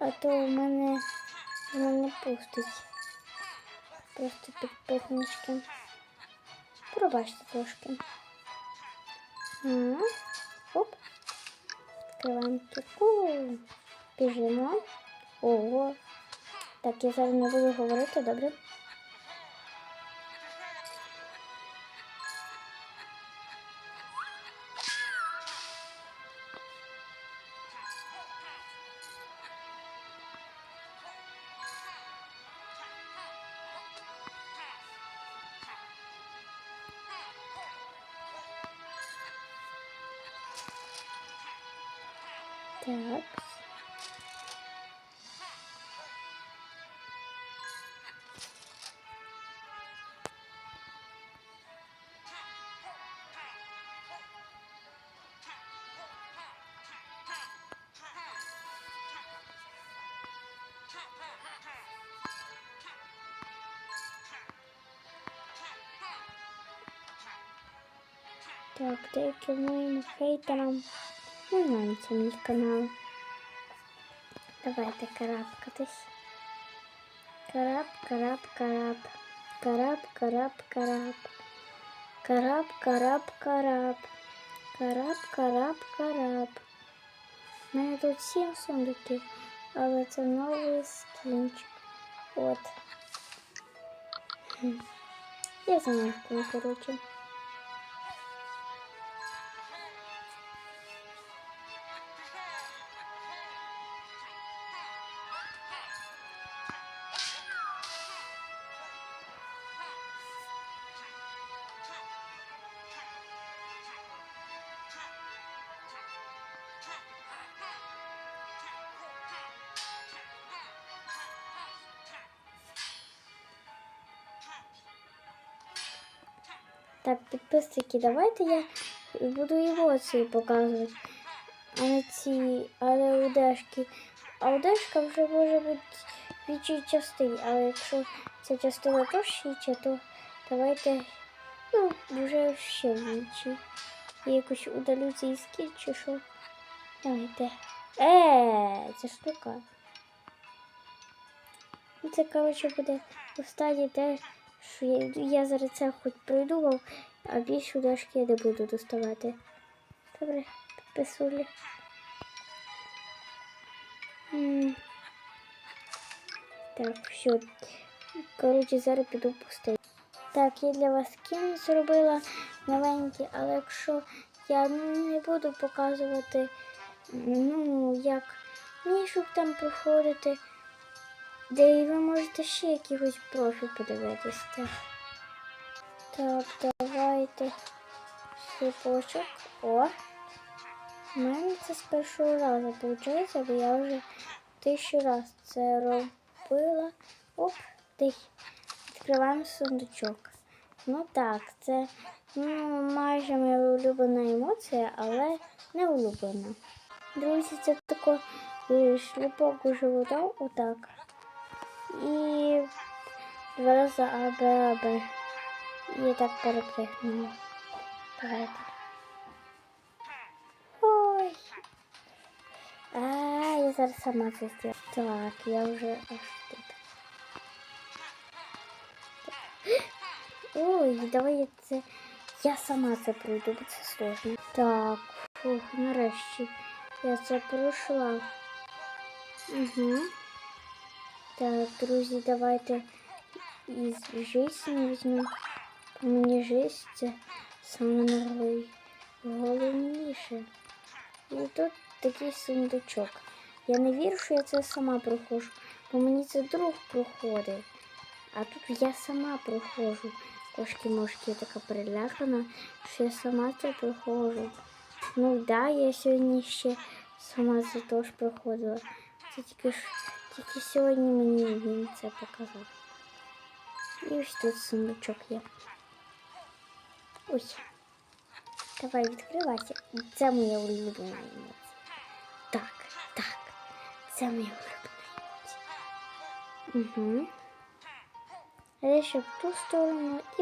а то у мене воно не пустить. Просто підписнички. Пробачте трошки. Ага. Оп. Відкриваємо кірку. Біжимо. Ого. Так, я зараз не буду говорити, добре? Так. Так, деяким моїм хейтерам не нравиться мій канал. Давайте карабкатись. Караб, караб, караб. Караб, караб, караб. Караб, караб, караб. Караб, караб, караб. У мене тут сім сундуків, але це новий скінчик. От. Хм. Я замовкну, коротше. Так, підписники, давайте я буду емоції показувати, а не ці, але одежки. А одежка вже може бути в іншій частині, але якщо ця частина теж то давайте ну, вже ще в іншій. Я якось удалю цей скіт чи що. Давайте. Е, ця штука. Ну, Це, коротше, буде останнє те, що я, я зараз це хоч придумав, а більше дошки я не буду доставати. Добре, підписули. М. Так, все. Коротше, зараз піду пустити. Так, я для вас кін зробила новенький, але якщо я не буду показувати, ну, як мішок там проходити, де і ви можете ще якихось профі подивитися. Так, давайте сліпочок. О! У мене це з першого разу виходить, бо я вже тисячу раз це робила. Оп, тих. Відкриваємо сундучок. Ну так, це ну, майже моя улюблена емоція, але не улюблена. Друзі, це тако е, шліпок у живота, отак. І два рази АБ, АБ. І так перепригнула. Давайте. Ой. А, я зараз сама це зроблю. Так, я вже аж тут. Ой, давай я це. Я сама це пройду, бо це сложно. Так, фух, нарешті. Я це пройшла. Угу. Так, друзі, давайте із жизни візьмемо. Мені жизнь це саме найголовніше. І тут такий сундучок. Я не вірю, що я це сама проходжу, бо мені це друг проходить. А тут я сама проходжу. Кошки мошки я така перелякана, що я сама це проходжу. Ну да, я сьогодні ще сама це теж проходила. Це тільки ж тільки сьогодні мені він це показав. І ось тут сундучок є. Ой. Давай відкривайся. Це моя улюблена емоція. Так, так. Це моя улюблена емоція. Угу. А в ту сторону і